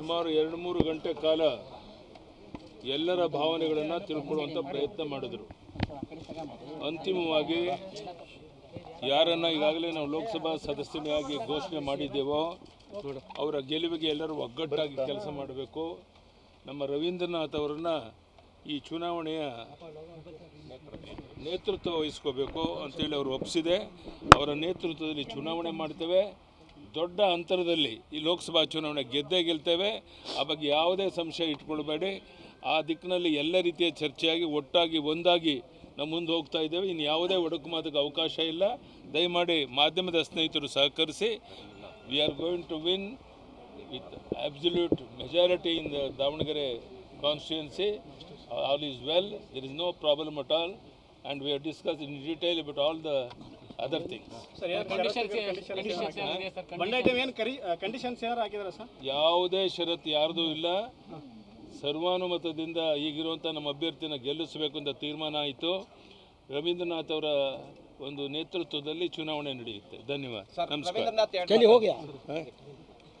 ಸುಮಾರು ಎರಡು ಮೂರು ಗಂಟೆ ಕಾಲ ಎಲ್ಲರ ಭಾವನೆಗಳನ್ನು ತಿಳ್ಕೊಳ್ಳುವಂಥ ಪ್ರಯತ್ನ ಮಾಡಿದರು. ಅಂತಿಮವಾಗಿ ಯಾರನ್ನು ಈಗಾಗಲೇ ನಾವು ಲೋಕಸಭಾ ಸದಸ್ಯನಾಗಿ ಘೋಷಣೆ ಮಾಡಿದ್ದೇವೋ ಅವರ ಗೆಲುವಿಗೆ ಎಲ್ಲರೂ ಒಗ್ಗಟ್ಟಾಗಿ ಕೆಲಸ ಮಾಡಬೇಕು. ನಮ್ಮ ರವೀಂದ್ರನಾಥ್ ಅವರನ್ನ ಈ ಚುನಾವಣೆಯ ನೇತೃತ್ವ ವಹಿಸ್ಕೋಬೇಕು ಅಂತೇಳಿ ಅವರು ಒಪ್ಪಿಸಿದೆ. ಅವರ ನೇತೃತ್ವದಲ್ಲಿ ಚುನಾವಣೆ ಮಾಡ್ತೇವೆ. ದೊಡ್ಡ ಅಂತರದಲ್ಲಿ ಈ ಲೋಕಸಭಾ ಚುನಾವಣೆ ಗೆದ್ದೇ ಗೆಲ್ತೇವೆ. ಆ ಬಗ್ಗೆ ಯಾವುದೇ ಸಂಶಯ ಇಟ್ಕೊಳ್ಬೇಡಿ. ಆ ದಿಕ್ಕಿನಲ್ಲಿ ಎಲ್ಲ ರೀತಿಯ ಚರ್ಚೆಯಾಗಿ, ಒಟ್ಟಾಗಿ, ಒಂದಾಗಿ ನಾವು ಮುಂದೆ ಹೋಗ್ತಾ ಇದ್ದೇವೆ. ಇನ್ನು ಯಾವುದೇ ಒಡಕು ಮಾತಕ್ಕೆ ಅವಕಾಶ ಇಲ್ಲ. ದಯಮಾಡಿ ಮಾಧ್ಯಮದ ಸ್ನೇಹಿತರು ಸಹಕರಿಸಿ. We are going to win with absolute majority in the Davanagere constituency. All is well there is no problem at all and we are discuss in detail but all the other things conditions sir ಯಾವುದೇ ಷರತ್ ಯಾರ್ದು ಇಲ್ಲ. ಸರ್ವಾನುಮತದಿಂದ ಈಗಿರುವಂತ ನಮ್ಮ ಅಭ್ಯರ್ಥಿನ ಗೆಲ್ಲಿಸಬೇಕು ಅಂತ ತೀರ್ಮಾನ ಆಯಿತು. ರವೀಂದ್ರನಾಥ್ ಅವರ ಒಂದು ನೇತೃತ್ವದಲ್ಲಿ ಚುನಾವಣೆ ನಡೆಯುತ್ತೆ. ಧನ್ಯವಾದ. ನಮಸ್ಕಾರ.